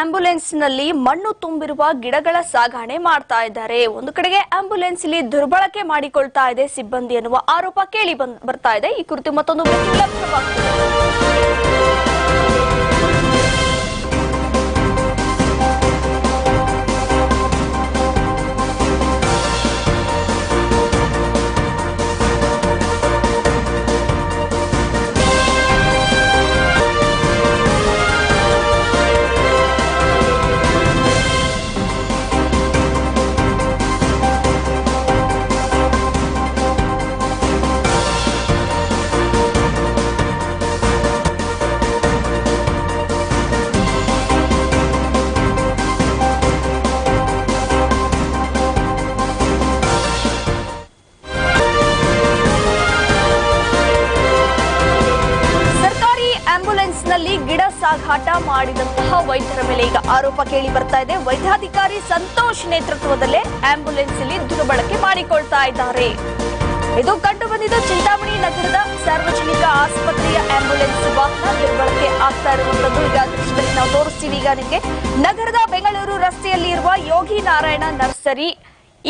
ಆಂಬ್ಯುಲೆನ್ಸ್ನಲ್ಲಿ ಮಣ್ಣು ತುಂಬಿರುವ ಗಿಡಗಳ ಸಾಗಣೆ ಮಾಡ್ತಾ ಇದ್ದಾರೆ ಒಂದು ಕಡೆಗೆ ಆಂಬ್ಯುಲೆನ್ಸ್ ಇಲ್ಲಿ ದುರ್ಬಳಕೆ ಮಾಡಿಕೊಳ್ತಾ ಇದೆ ಸಿಬ್ಬಂದಿ ಎನ್ನುವ ಆರೋಪ ಕೇಳಿ ಬರ್ತಾ ಇದೆ ಈ ಕುರಿತು ಮತ್ತೊಂದು ಲಭ್ಯವಾಗ್ತಿದೆ. ಗಿಡ ಸಾಗಾಟ ಮಾಡಿದಂತಹ ವೈದ್ಯರ ಮೇಲೆ ಈಗ ಆರೋಪ ಕೇಳಿ ಬರ್ತಾ ಇದೆ. ವೈದ್ಯಾಧಿಕಾರಿ ಸಂತೋಷ್ ನೇತೃತ್ವದಲ್ಲೇ ಆಂಬ್ಯುಲೆನ್ಸ್ ಇಲ್ಲಿ ದುರ್ಬಳಕೆ ಮಾಡಿಕೊಳ್ತಾ ಇದ್ದಾರೆ. ಇದು ಕಂಡು ಬಂದಿದ್ದು ಚಿಂತಾಮಣಿ ನಗರದ ಸಾರ್ವಜನಿಕ ಆಸ್ಪತ್ರೆಯ ಆಂಬ್ಯುಲೆನ್ಸ್ ವಾಹನ ದುರ್ಬಳಕೆ ಆಗ್ತಾ ಇರುವಂತದ್ದು ಈಗ ದೃಶ್ಯದಲ್ಲಿ ನಾವು ತೋರಿಸ್ತೀವಿ. ಈಗ ನಿಮಗೆ ನಗರದ ಬೆಂಗಳೂರು ರಸ್ತೆಯಲ್ಲಿ ಇರುವ ಯೋಗಿ ನಾರಾಯಣ ನರ್ಸರಿ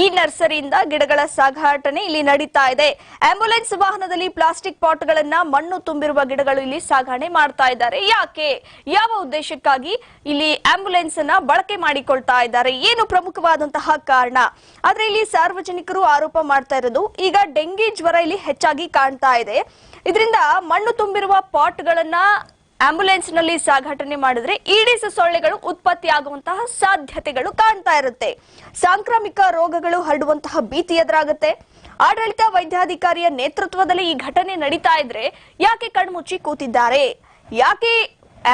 ಈ ನರ್ಸರಿಯಿಂದ ಗಿಡಗಳ ಸಾಗಾಟನೆ ಇಲ್ಲಿ ನಡೀತಾ ಇದೆ. ಆಂಬ್ಯುಲೆನ್ಸ್ ವಾಹನದಲ್ಲಿ ಪ್ಲಾಸ್ಟಿಕ್ ಪಾಟ್ಗಳನ್ನ ಮಣ್ಣು ತುಂಬಿರುವ ಗಿಡಗಳು ಇಲ್ಲಿ ಸಾಗಣೆ ಮಾಡ್ತಾ ಇದ್ದಾರೆ. ಯಾಕೆ? ಯಾವ ಉದ್ದೇಶಕ್ಕಾಗಿ ಇಲ್ಲಿ ಆಂಬ್ಯುಲೆನ್ಸ್ ಅನ್ನ ಬಳಕೆ ಮಾಡಿಕೊಳ್ತಾ ಇದ್ದಾರೆ? ಏನು ಪ್ರಮುಖವಾದಂತಹ ಕಾರಣ? ಆದ್ರೆ ಇಲ್ಲಿ ಸಾರ್ವಜನಿಕರು ಆರೋಪ ಮಾಡ್ತಾ ಇರೋದು ಈಗ ಡೆಂಗಿ ಜ್ವರ ಇಲ್ಲಿ ಹೆಚ್ಚಾಗಿ ಕಾಣ್ತಾ ಇದೆ. ಇದರಿಂದ ಮಣ್ಣು ತುಂಬಿರುವ ಪಾಟ್ಗಳನ್ನ ಆಂಬ್ಯುಲೆನ್ಸ್ನಲ್ಲಿ ಸಾಗಾಟನೆ ಮಾಡಿದ್ರೆ ಈಡಿಸ್ ಸೊಳ್ಳೆಗಳು ಉತ್ಪತ್ತಿಯಾಗುವಂತಹ ಸಾಧ್ಯತೆಗಳು ಕಾಣ್ತಾ ಇರುತ್ತೆ. ಸಾಂಕ್ರಾಮಿಕ ರೋಗಗಳು ಹರಡುವಂತಹ ಭೀತಿ ಎದುರಾಗುತ್ತೆ. ಆಡಳಿತ ವೈದ್ಯಾಧಿಕಾರಿಯ ನೇತೃತ್ವದಲ್ಲಿ ಈ ಘಟನೆ ನಡೀತಾ ಇದ್ರೆ ಯಾಕೆ ಕಣ್ಮುಚ್ಚಿ ಕೂತಿದ್ದಾರೆ? ಯಾಕೆ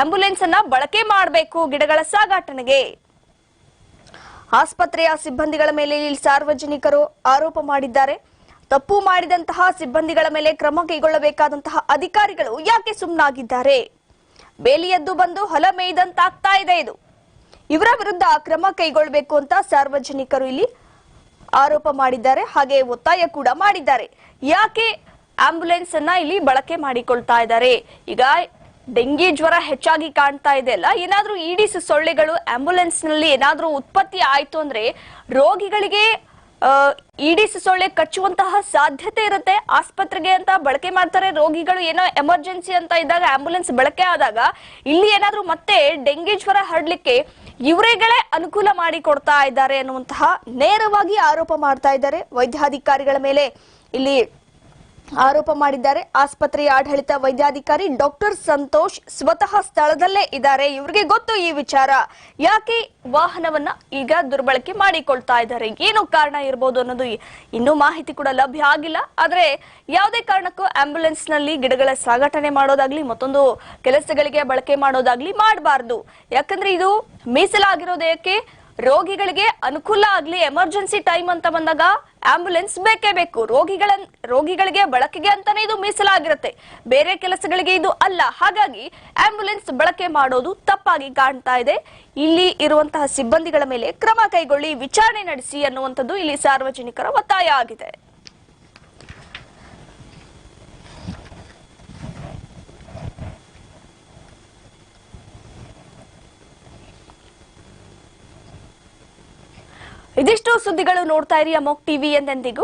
ಆಂಬ್ಯುಲೆನ್ಸ್ ಅನ್ನ ಬಳಕೆ ಮಾಡಬೇಕು ಗಿಡಗಳ ಸಾಗಾಟನೆಗೆ? ಆಸ್ಪತ್ರೆಯ ಸಿಬ್ಬಂದಿಗಳ ಮೇಲೆ ಇಲ್ಲಿ ಸಾರ್ವಜನಿಕರು ಆರೋಪ ಮಾಡಿದ್ದಾರೆ. ತಪ್ಪು ಮಾಡಿದಂತಹ ಸಿಬ್ಬಂದಿಗಳ ಮೇಲೆ ಕ್ರಮ ಕೈಗೊಳ್ಳಬೇಕಾದಂತಹ ಅಧಿಕಾರಿಗಳು ಯಾಕೆ ಸುಮ್ಮನಾಗಿದ್ದಾರೆ ಬೇಲಿ ಎದ್ದು ಬಂದು ಹೊಲ ಮೇಯ್ದಂತಾಗ್ತಾ ಇದೆ ಇದು. ಇವರ ವಿರುದ್ಧ ಕ್ರಮ ಕೈಗೊಳ್ಳಬೇಕು ಅಂತ ಸಾರ್ವಜನಿಕರು ಇಲ್ಲಿ ಆರೋಪ ಮಾಡಿದ್ದಾರೆ. ಹಾಗೆ ಒತ್ತಾಯ ಕೂಡ ಮಾಡಿದ್ದಾರೆ. ಯಾಕೆ ಆಂಬ್ಯುಲೆನ್ಸ್ ಅನ್ನ ಇಲ್ಲಿ ಬಳಕೆ ಮಾಡಿಕೊಳ್ತಾ ಇದ್ದಾರೆ? ಈಗ ಡೆಂಗಿ ಜ್ವರ ಹೆಚ್ಚಾಗಿ ಕಾಣ್ತಾ ಇದೆ ಅಲ್ಲ? ಏನಾದ್ರೂ ಈಡಿಸ್ ಸೊಳ್ಳೆಗಳು ಆಂಬ್ಯುಲೆನ್ಸ್ನಲ್ಲಿ ಏನಾದ್ರೂ ಉತ್ಪತ್ತಿ ಆಯ್ತು ಅಂದ್ರೆ ರೋಗಿಗಳಿಗೆ ಈಡಿಸ್ ಸೊಳ್ಳೆ ಕಚ್ಚುವಂತಹ ಸಾಧ್ಯತೆ ಇರುತ್ತೆ. ಆಸ್ಪತ್ರೆಗೆ ಅಂತ ಬಳಕೆ ಮಾಡ್ತಾರೆ. ರೋಗಿಗಳು ಏನೋ ಎಮರ್ಜೆನ್ಸಿ ಅಂತ ಇದ್ದಾಗ ಆಂಬುಲೆನ್ಸ್ ಬಳಕೆ ಆದಾಗ ಇಲ್ಲಿ ಏನಾದ್ರೂ ಮತ್ತೆ ಡೆಂಗಿ ಜ್ವರ ಹರಡ್ಲಿಕ್ಕೆ ಇವರೇಗಳೇ ಅನುಕೂಲ ಮಾಡಿ ಕೊಡ್ತಾ ಇದ್ದಾರೆ ಅನ್ನುವಂತಹ ನೇರವಾಗಿ ಆರೋಪ ಮಾಡ್ತಾ ಇದ್ದಾರೆ. ವೈದ್ಯಾಧಿಕಾರಿಗಳ ಮೇಲೆ ಇಲ್ಲಿ ಆರೋಪ ಮಾಡಿದ್ದಾರೆ. ಆಸ್ಪತ್ರೆಯ ಆಡಳಿತ ವೈದ್ಯಾಧಿಕಾರಿ ಡಾಕ್ಟರ್ ಸಂತೋಷ್ ಸ್ವತಃ ಸ್ಥಳದಲ್ಲೇ ಇದ್ದಾರೆ. ಇವರಿಗೆ ಗೊತ್ತು ಈ ವಿಚಾರ. ಯಾಕೆ ವಾಹನವನ್ನ ಈಗ ದುರ್ಬಳಕೆ ಮಾಡಿಕೊಳ್ತಾ ಇದ್ದಾರೆ? ಏನು ಕಾರಣ ಇರಬಹುದು ಅನ್ನೋದು ಇನ್ನೂ ಮಾಹಿತಿ ಕೂಡ ಲಭ್ಯ ಆಗಿಲ್ಲ. ಆದ್ರೆ ಯಾವುದೇ ಕಾರಣಕ್ಕೂ ಆಂಬ್ಯುಲೆನ್ಸ್ನಲ್ಲಿ ಗಿಡಗಳ ಸಾಗಾಟನೆ ಮಾಡೋದಾಗ್ಲಿ, ಮತ್ತೊಂದು ಕೆಲಸಗಳಿಗೆ ಬಳಕೆ ಮಾಡೋದಾಗ್ಲಿ ಮಾಡಬಾರ್ದು. ಯಾಕಂದ್ರೆ ಇದು ಮೀಸಲಾಗಿರೋದಕ್ಕೆ ರೋಗಿಗಳಿಗೆ ಅನುಕೂಲ ಆಗ್ಲಿ, ಎಮರ್ಜೆನ್ಸಿ ಟೈಮ್ ಅಂತ ಬಂದಾಗ ಆಂಬುಲೆನ್ಸ್ ಬೇಕೇ ಬೇಕು. ರೋಗಿಗಳ ರೋಗಿಗಳಿಗೆ ಬಳಕೆಗೆ ಅಂತಾನೆ ಇದು ಮೀಸಲಾಗಿರುತ್ತೆ. ಬೇರೆ ಕೆಲಸಗಳಿಗೆ ಇದು ಅಲ್ಲ. ಹಾಗಾಗಿ ಆಂಬುಲೆನ್ಸ್ ಬಳಕೆ ಮಾಡೋದು ತಪ್ಪಾಗಿ ಕಾಣ್ತಾ ಇದೆ. ಇಲ್ಲಿ ಇರುವಂತಹ ಸಿಬ್ಬಂದಿಗಳ ಮೇಲೆ ಕ್ರಮ ಕೈಗೊಳ್ಳಿ, ವಿಚಾರಣೆ ನಡೆಸಿ ಅನ್ನುವಂಥದ್ದು ಇಲ್ಲಿ ಸಾರ್ವಜನಿಕರ ಒತ್ತಾಯ ಆಗಿದೆ. ಇದಿಷ್ಟು ಸುದ್ದಿಗಳು ನೋಡ್ತಾ ಇರಿ ಅಮೋಕ್ ಟಿವಿ ಎಂದೆಂದಿಗೂ.